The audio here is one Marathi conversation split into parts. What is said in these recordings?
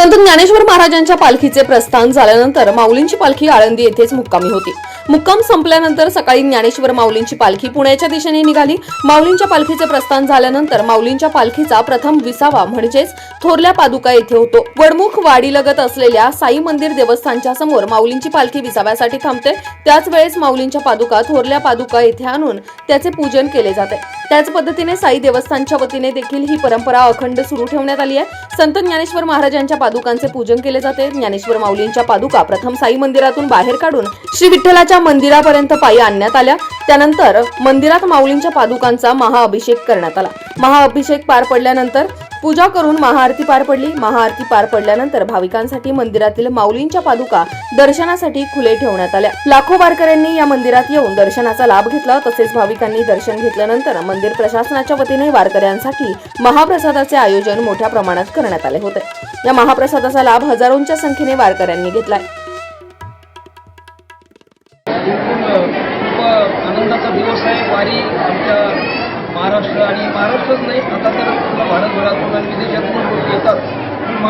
संत ज्ञानेश्वर महाराजांच्या पालखीचे प्रस्थान झाल्यानंतर माऊलींची पालखी आळंदी येथेच मुक्कामी होती. मुक्काम संपल्यानंतर सकाळी ज्ञानेश्वर माऊलींची पालखी पुण्याच्या दिशेने निघाली. माऊलींच्या पालखीचे प्रस्थान झाल्यानंतर माऊलींच्या पालखीचा प्रथम विसावा म्हणजेच थोरल्या पादुका येथे होतो. वडमुख वाडीलगत असलेल्या साई मंदिर देवस्थानच्या समोर माऊलींची पालखी विसाव्यासाठी थांबते. त्याच वेळेस माऊलींच्या पादुका थोरल्या पादुका येथे आणून त्याचे पूजन केले जाते. त्याच पद्धतीने साई देवस्थानच्या वतीने देखील ही परंपरा अखंड सुरू ठेवण्यात आली आहे. संत ज्ञानेश्वर महाराजांच्या पादुकांचे पूजन केले जाते. ज्ञानेश्वर माऊलींच्या पादुका प्रथम साई मंदिरातून बाहेर काढून श्री विठ्ठलाच्या मंदिरापर्यंत पायी आणण्यात आल्या. त्यानंतर मंदिरात माऊलींच्या पादुकांचा महाअभिषेक करण्यात आला. महाअभिषेक पार पडल्यानंतर पूजा करून महाआरती पार पडली. महाआरती पार पडल्यानंतर भाविकांसाठी मंदिरातील माऊलींच्या पादुका दर्शनासाठी खुले ठेवण्यात आल्या. लाखो वारकऱ्यांनी या मंदिरात येऊन दर्शनाचा लाभ घेतला. तसेच भाविकांनी दर्शन घेतल्यानंतर मंदिर प्रशासनाच्या वतीने वारकऱ्यांसाठी महाप्रसादाचे आयोजन मोठ्या प्रमाणात करण्यात आले होते. या महाप्रसादाचा लाभ हजारोंच्या संख्येने वारकऱ्यांनी घेतलाय. आनंदाचा दिवस आहे. वारी आमच्या महाराष्ट्र आणि महाराष्ट्रच नाही आता तर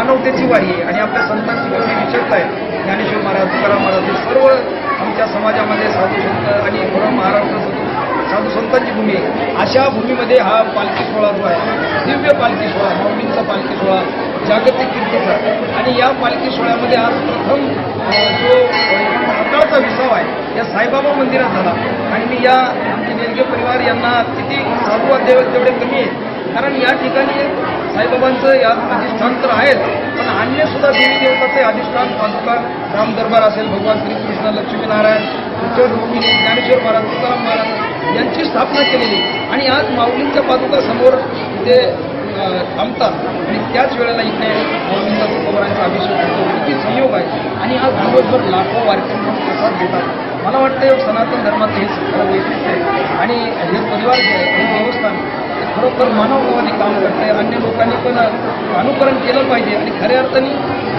मानवतेची वारी आहे आणि आपल्या संतांची जेवढी विशेषता आहे ज्ञानेश्वर महाराज तुकाराम महाराज हे सर्व आमच्या समाजामध्ये साधू संत आणि पूर्ण महाराष्ट्र साधू संतांची भूमी आहे. अशा भूमीमध्ये हा पालखी सोहळा जो आहे दिव्य पालखी सोहळा माऊलींचा पालखी सोहळा जागतिक कीर्तीचा. आणि या पालखी सोहळ्यामध्ये आज प्रथम जो सकाळचा विसाव आहे या साईबाबा मंदिरात झाला. आणि मी या आमचे नेलगे परिवार यांना किती साधू देव तेवढे कमी आहे. कारण या ठिकाणी साईबाबांचं या अधिष्ठान तर आहेत पण अन्य सुद्धा देवी देवताचे अधिष्ठान पादुका राम दरबार असेल भगवान श्रीकृष्ण लक्ष्मीनारायण विठ्ठल रुक्मिणी ज्ञानेश्वर महाराज तुकाराम महाराज यांची स्थापना केलेली. आणि आज माऊलींच्या पादुका समोर ते थांबतात. आणि त्याच वेळेला इथे माऊलींचा तुकोबरांचा अभिषेक होतो. किती संयोग आहे. आणि आज दिवसभर लाखो वारकरी प्रसाद घेतात. मला वाटतं सनातन धर्माचं हे खरं वैशिष्ट्य आहे. आणि हे परिवार जे आहे हे देवस्थान तर मानवभावाने काम करते अन्य लोकांनी पण अनुकरण केलं पाहिजे. आणि खऱ्या अर्थाने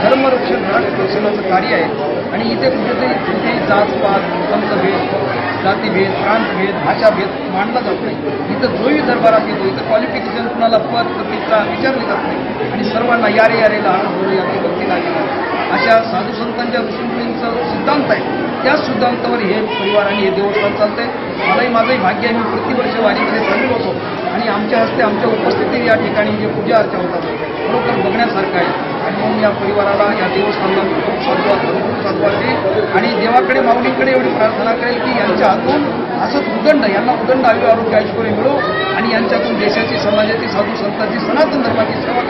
धर्मरक्षण रक्षणाचं कार्य आहे. आणि इथे कुठेतरी कुठेही जातपात पंथभेद जातीभेद प्रांतभेद भाषाभेद मांडला जात नाही. इथं जोही दरबारात येतो इथं क्वालिफिकेशन कुणाला पद प्रतिष्ठा विचारली जात नाही. आणि सर्वांना यारे यारे लहान गोरे भक्ती लागेल. अशा साधू संतांच्या ऋषीमुनींचा सिद्धांत आहे त्याच सिद्धांतावर हे परिवार आणि हे देवस्थान चालतंय. मलाही माझंही भाग्य आहे मी प्रतिवर्ष वारी यांच्या आमच्या हस्ते आमच्या उपस्थितीत या ठिकाणी जे पूजा अर्चा होतात खरोखर बघण्यासारखं आहे. आणि म्हणून या परिवाराला या देवस्थानला खूप साधुवाद खूप साधुवाद आणि देवाकडे माऊलीकडे एवढी प्रार्थना करेल की यांच्या हातून असंच उदंड यांना उदंड आयु आरोग्य ऐश्वर्य मिळो आणि यांच्यातून देशाची समाजाची साधू संतांची सनातन धर्माची सेवा